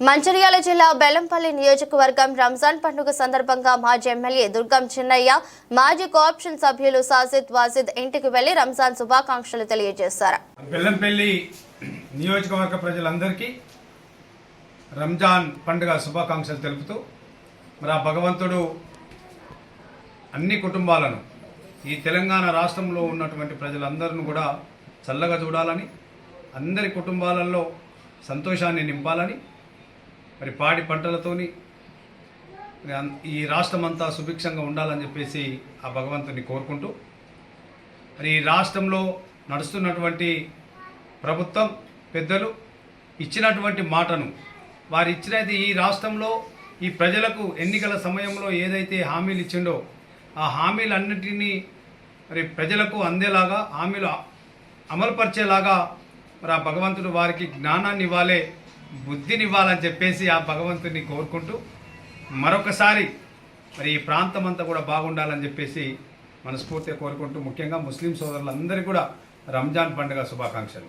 మంచిర్యాల జిల్లా బెల్లంపల్లి నియోజకవర్గం రంజాన్ పండుగ సందర్భంగా మాజీ ఎమ్మెల్యే దుర్గం చిన్నయ్య మాజీ కోఆప్షన్ సభ్యులు సాజిద్ వాజిద్ ఇంటికి వెళ్ళి రంజాన్ శుభాకాంక్షలు తెలియజేశారు. బెల్లంపల్లి నియోజకవర్గ ప్రజలందరికీ రంజాన్ పండుగ శుభాకాంక్షలు తెలుపుతూ మరి ఆ భగవంతుడు అన్ని కుటుంబాలను ఈ తెలంగాణ రాష్ట్రంలో ఉన్నటువంటి ప్రజలందరిని కూడా చల్లగా చూడాలని అందరి కుటుంబాలలో సంతోషాన్ని నింపాలని మరి పాడి పంటలతోని ఈ రాష్ట్రం అంతా సుభిక్షంగా ఉండాలని చెప్పేసి ఆ భగవంతుని కోరుకుంటూ మరి ఈ రాష్ట్రంలో నడుస్తున్నటువంటి ప్రభుత్వం పెద్దలు ఇచ్చినటువంటి మాటను వారు ఇచ్చినది ఈ రాష్ట్రంలో ఈ ప్రజలకు ఎన్నికల సమయంలో ఏదైతే హామీలు ఇచ్చిండో ఆ హామీలన్నిటినీ మరి ప్రజలకు అందేలాగా హామీలు అమలుపరిచేలాగా మరి ఆ భగవంతుడు వారికి జ్ఞానాన్ని ఇవ్వాలి బుద్ధిని ఇవ్వాలని చెప్పేసి ఆ భగవంతుని కోరుకుంటూ మరొకసారి మరి ఈ ప్రాంతం అంతా కూడా బాగుండాలని చెప్పేసి మనస్ఫూర్తిగా కోరుకుంటూ ముఖ్యంగా ముస్లిం సోదరులందరికీ కూడా రంజాన్ పండుగ శుభాకాంక్షలు.